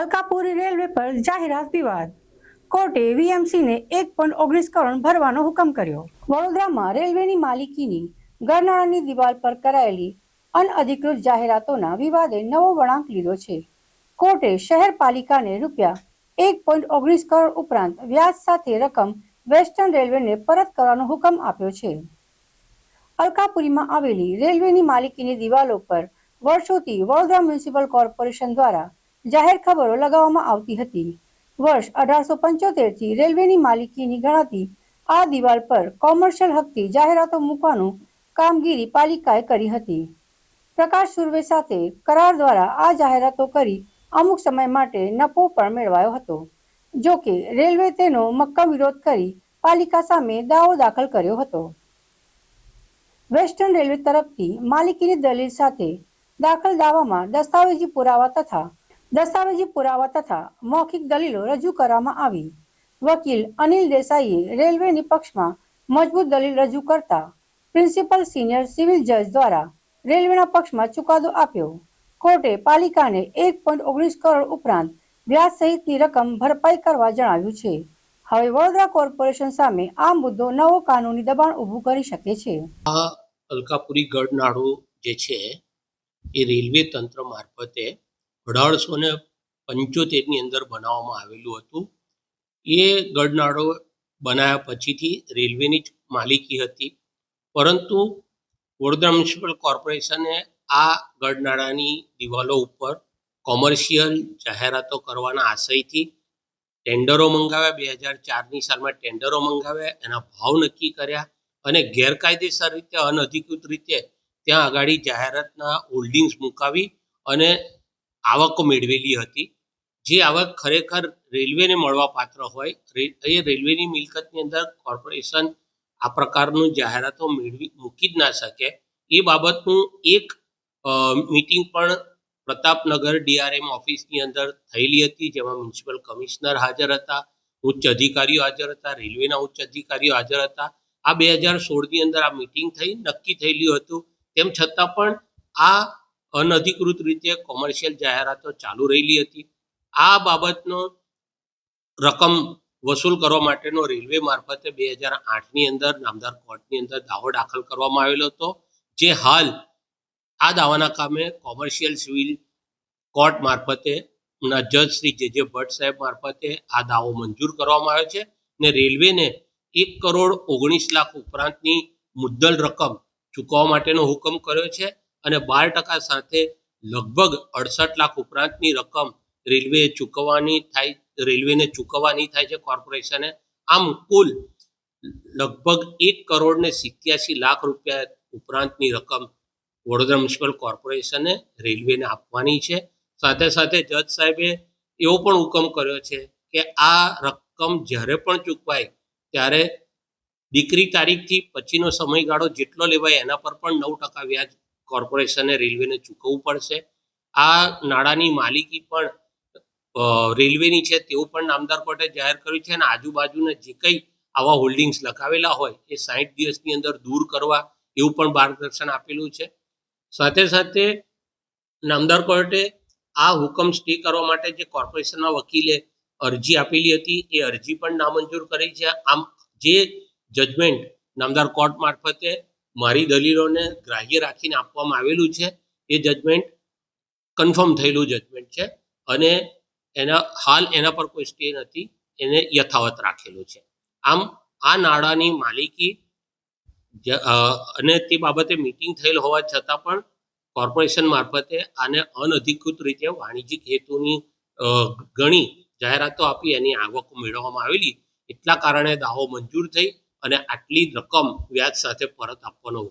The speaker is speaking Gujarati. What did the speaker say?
અલકાપુરી રેલવે પર જાહેરાત વિવાદ. કોર્ટે વીએમસીને એક પોઈન્ટ ઓગણીસ કરોડ ભરવાનો હુકમ કર્યો. વડોદરામાં રેલવેની માલિકીની ગરનાળાની દિવાલ પર કરાયેલી અનઅધિકૃત જાહેરાતોના વિવાદે નવો વળાંક લીધો છે. કોર્ટે શહેર પાલિકાને રૂપિયા એક પોઈન્ટ ઓગણીસ કરોડ ઉપરાંત વ્યાજ સાથે રકમ વેસ્ટર્ન રેલવેને પરત કરવાનો હુકમ આપ્યો છે. અલકાપુરીમાં આવેલી રેલવેની માલિકીની દિવાલો પર વર્ષોથી વડોદરા મ્યુનિસિપલ કોર્પોરેશન દ્વારા જાહેર ખબરો લગાવવામાં આવતી હતી. વર્ષ અઢારસો પંચોતેરથી રેલવેની માલિકીની ગણાતી આ દિવાલ પર કોમર્શિયલ હકથી જાહેરાતો મૂકવાનું કામગીરી પાલિકાએ કરી હતી. પ્રકાશ સુર્વે સાથે કરાર દ્વારા આ જાહેરાતો કરી અમુક સમય માટે નફો પણ મેળવાયો હતો. જો કે રેલવે તેનો મક્કમ વિરોધ કરી પાલિકા સામે દાવો દાખલ કર્યો હતો. વેસ્ટર્ન રેલવે તરફથી માલિકીની દલીલ સાથે દાખલ દાવામાં દસ્તાવેજી પુરાવા તથા દસ્તાવેજી પુરાવા તથા મૌખિક દલીલો રજૂ કરવામાં આવી. વકીલ અનિલ દેસાઈએ રેલવેની પક્ષમાં મજબૂત દલીલ રજૂ કરતા પ્રિન્સિપલ સિનિયર સિવિલ જજ દ્વારા રેલવેના પક્ષમાં ચુકાદો આપ્યો. કોર્ટે પાલિકાને એક પોઈન્ટ ઓગણીસ કરોડ ઉપરાંત વ્યાજ સહિતની રકમ ભરપાઈ કરવા જણાવ્યું છે. હવે વડોદરા કોર્પોરેશન સામે આ મુદ્દો નવો કાનૂની દબાણ ઊભું કરી શકે છે. આ અલકાપુરી ગઢનાળો જે છે, એ રેલવે તંત્ર મારફતે અઢારસો ને પંચોતેરની અંદર બનાવવામાં આવેલું હતું. એ ગઢનાળો બનાવ્યા પછીથી રેલવેની જ માલિકી હતી. પરંતુ વડોદરા મ્યુનિસિપલ કોર્પોરેશને આ ગઢનાળાની દિવાલો ઉપર કોમર્શિયલ જાહેરાતો કરવાના આશયથી ટેન્ડરો મંગાવ્યા. બે હજાર ચારની સાલમાં ટેન્ડરો મંગાવ્યા. એના ભાવ નક્કી કર્યા અને ગેરકાયદેસર રીતે, અનધિકૃત રીતે ત્યાં આગળ જાહેરાતના હોલ્ડિંગ્સ મુકાવી અને આવકો મેળવેલી હતી. જે આવક ખરેખર રેલવેને મળવા પાત્ર હોય એ રેલવેની મિલકતની અંદર કોર્પોરેશન આ પ્રકારનું જાહેરાતો મેળવી, મૂકી જ ના શકે. એ બાબતનું એક મિટિંગ પણ પ્રતાપનગર ડીઆરએમ ઓફિસની અંદર થયેલી હતી, જેમાં મ્યુનિસિપલ કમિશનર હાજર હતા, ઉચ્ચ અધિકારીઓ હાજર હતા, રેલવેના ઉચ્ચ અધિકારીઓ હાજર હતા. આ બે હજાર સોળની અંદર આ મીટિંગ થઈ, નક્કી થયેલું હતું. તેમ છતાં પણ આ અનધિકૃત રીતે કોમર્શિયલ જાહેરાતો ચાલુ રહેલી હતી. આ બાબતનો રકમ વસૂલ કરવા માટેનો રેલવે મારફતે બે હજાર આઠની અંદર નામદાર કોર્ટની અંદર દાવો દાખલ કરવામાં આવેલો હતો. જે હાલ આ દાવાના કામે કોમર્શિયલ સિવિલ કોર્ટ મારફતે જજ શ્રી જે જે ભટ્ટ સાહેબ મારફતે આ દાવો મંજૂર કરવામાં આવ્યો છે ને રેલવેને એક કરોડ ઓગણીસ લાખ ઉપરાંતની મુદ્દલ રકમ ચૂકવવા માટેનો હુકમ કર્યો છે. અને બાર ટકા સાથે લગભગ અડસઠ લાખ ઉપરાંતની રકમ રેલવે ચૂકવવાની થાય, રેલવેને ચૂકવવાની થાય છે કોર્પોરેશને. આમ કુલ લગભગ એક કરોડ ને સિત્યાસી લાખ રૂપિયા ઉપરાંતની રકમ વડોદરા મ્યુનિસિપલ કોર્પોરેશને રેલવેને આપવાની છે. સાથે સાથે જજ સાહેબે એવો પણ હુકમ કર્યો છે કે આ રકમ જ્યારે પણ ચૂકવાય ત્યારે દીકરી તારીખથી પછીનો સમયગાળો જેટલો લેવાય એના પર પણ નવ ટકા વ્યાજ કોર્પોરેશને રેલવેને ચૂકવવું પડશે. આ નાણાંની માલિકી પણ રેલવેની છે તેવું પણ નામદાર કોર્ટે જાહેર કર્યું છે અને આજુબાજુના જે કંઈ આવા હોલ્ડિંગ્સ લખાવેલા હોય એ સાઠ દિવસની અંદર દૂર કરવા એવું પણ માર્ગદર્શન આપેલું છે. સાથે સાથે નામદાર કોર્ટે આ હુકમ સ્ટે કરવા માટે જે કોર્પોરેશનના વકીલે અરજી આપેલી હતી, એ અરજી પણ નામંજૂર કરી છે. આમ જે જજમેન્ટ નામદાર કોર્ટ મારફતે મારી દલીલોને ગ્રાહ્ય રાખીને આપવામાં આવેલું છે. એ જજમેન્ટ કન્ફર્મ થયેલું જજમેન્ટ છે અને એના, હાલ એના પર કોઈ સ્ટે નથી, એને યથાવત રાખેલું છે. આમ, આ નાણાંની માલિકી અને તે બાબતે મીટિંગ થયેલ હોવા છતાં પણ કોર્પોરેશન મારફતે આને અનધિકૃત રીતે વાણિજ્યિક હેતુની ગણી જાહેરાતો આપી એની આવક મેળવવામાં આવેલી. એટલા કારણે દાવો મંજૂર થઈ અને આટલી રકમ વ્યાજ સાથે પરત આપવાનો હુકમ.